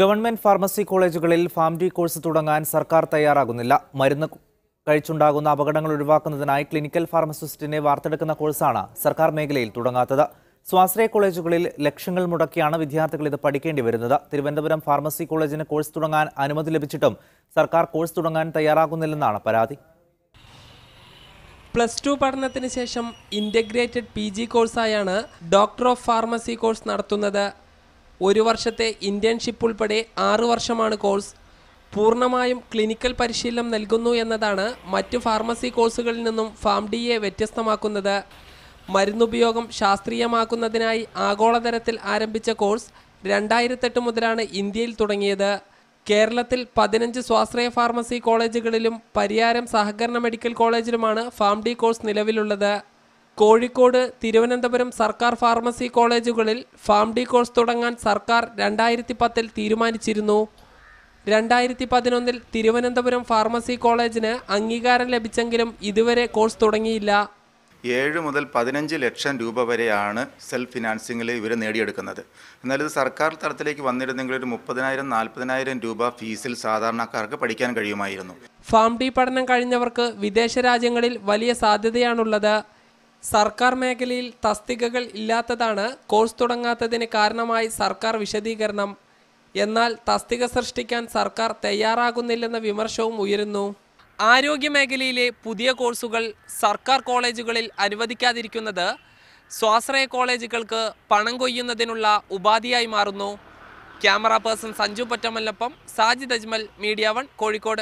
Government pharmacy കോളേജുകളിൽ PharmD course തുടങ്ങാൻ സർക്കാർ തയ്യാറാകുന്നില്ല. മരുന്ന് കഴിച്ചുണ്ടാകുന്ന അപകടങ്ങൾ ഒഴിവാക്കുന്നതിനായി ക്ലിനിക്കൽ ഫാർമസിസ്റ്റിനെ വാർത്തെടുക്കുന്ന കോഴ്സാണ് സർക്കാർ മേഖലയിൽ തുടങ്ങാത്തത്. സ്വാശ്രയ കോളേജുകളിൽ ലക്ഷങ്ങൾ മുടക്കിയാണ് വിദ്യാർത്ഥികൾ ഇത് പഠിക്കേണ്ടി വരുന്നത്. തിരുവനന്തപുരം ഫാർമസി കോളേജിന് കോഴ്സ് തുടങ്ങാൻ അനുമതി ലഭിച്ചിട്ടും സർക്കാർ കോഴ്സ് തുടങ്ങാൻ തയ്യാറാകുന്നില്ലെന്നാണ് പരാതി. പ്ലസ് ടു പഠനത്തിന് ശേഷം ഇന്റഗ്രേറ്റഡ് പി ജി കോഴ്സായാണ് ഡോക്ടർ ഓഫ് ഫാർമസി കോഴ്സ് നടത്തുന്നത്. ഒരു വർഷത്തെ ഇന്റേൺഷിപ്പ് ഉൾപ്പെടെ ആറു വർഷമാണ് കോഴ്സ് പൂർണമായും ക്ലിനിക്കൽ പരിശീലനം നൽകുന്നു എന്നതാണ് മറ്റു ഫാർമസി കോഴ്സുകളിൽ നിന്നും ഫാം ഡിയെ വ്യത്യസ്തമാക്കുന്നത്. മരുന്നുപയോഗം ശാസ്ത്രീയമാക്കുന്നതിനായി ആഗോളതലത്തിൽ ആരംഭിച്ച കോഴ്സ് രണ്ടായിരത്തെട്ട് മുതലാണ് ഇന്ത്യയിൽ തുടങ്ങിയത്. കേരളത്തിൽ പതിനഞ്ച് സ്വാശ്രയ ഫാർമസി കോളേജുകളിലും പരിയാരം സഹകരണ മെഡിക്കൽ കോളേജിലുമാണ് ഫാം ഡി കോഴ്സ് നിലവിലുള്ളത്. കോഴിക്കോട് തിരുവനന്തപുരം സർക്കാർ ഫാർമസി കോളേജുകളിൽ ഫാം ഡി കോഴ്സ് തുടങ്ങാൻ സർക്കാർ രണ്ടായിരത്തി പത്തിൽ തീരുമാനിച്ചിരുന്നു. രണ്ടായിരത്തി പതിനൊന്നിൽ തിരുവനന്തപുരം ഫാർമസി കോളേജിന് അംഗീകാരം ലഭിച്ചെങ്കിലും ഇതുവരെ കോഴ്സ് തുടങ്ങിയില്ല. ഏഴ് മുതൽ പതിനഞ്ച് ലക്ഷം രൂപ വരെയാണ് സെൽഫ് ഫിനാൻസിങ്ങിൽ ഇവർ നേടിയെടുക്കുന്നത്. എന്നാൽ ഇത് സർക്കാർ തലത്തിലേക്ക് വന്നിരുന്നെങ്കിൽ ഒരു മുപ്പതിനായിരം നാൽപ്പതിനായിരം രൂപ ഫീസിൽ സാധാരണക്കാർക്ക് പഠിക്കാൻ കഴിയുമായിരുന്നു. ഫാം ഡി പഠനം കഴിഞ്ഞവർക്ക് വിദേശ രാജ്യങ്ങളിൽ വലിയ സാധ്യതയാണുള്ളത്. സർക്കാർ മേഖലയിൽ തസ്തികകൾ ഇല്ലാത്തതാണ് കോഴ്സ് തുടങ്ങാത്തതിന് കാരണമായി സർക്കാർ വിശദീകരണം. എന്നാൽ തസ്തിക സൃഷ്ടിക്കാൻ സർക്കാർ തയ്യാറാകുന്നില്ലെന്ന വിമർശവും ഉയരുന്നു. ആരോഗ്യ മേഖലയിലെ പുതിയ കോഴ്സുകൾ സർക്കാർ കോളേജുകളിൽ അനുവദിക്കാതിരിക്കുന്നത് സ്വാശ്രയ കോളേജുകൾക്ക് പണം കൊയ്യുന്നതിനുള്ള ഉപാധിയായി മാറുന്നു. ക്യാമറ പേഴ്സൺ സഞ്ജു പറ്റമല്ലപ്പം സാജിദ് അജ്മൽ മീഡിയ വൺ കോഴിക്കോട്.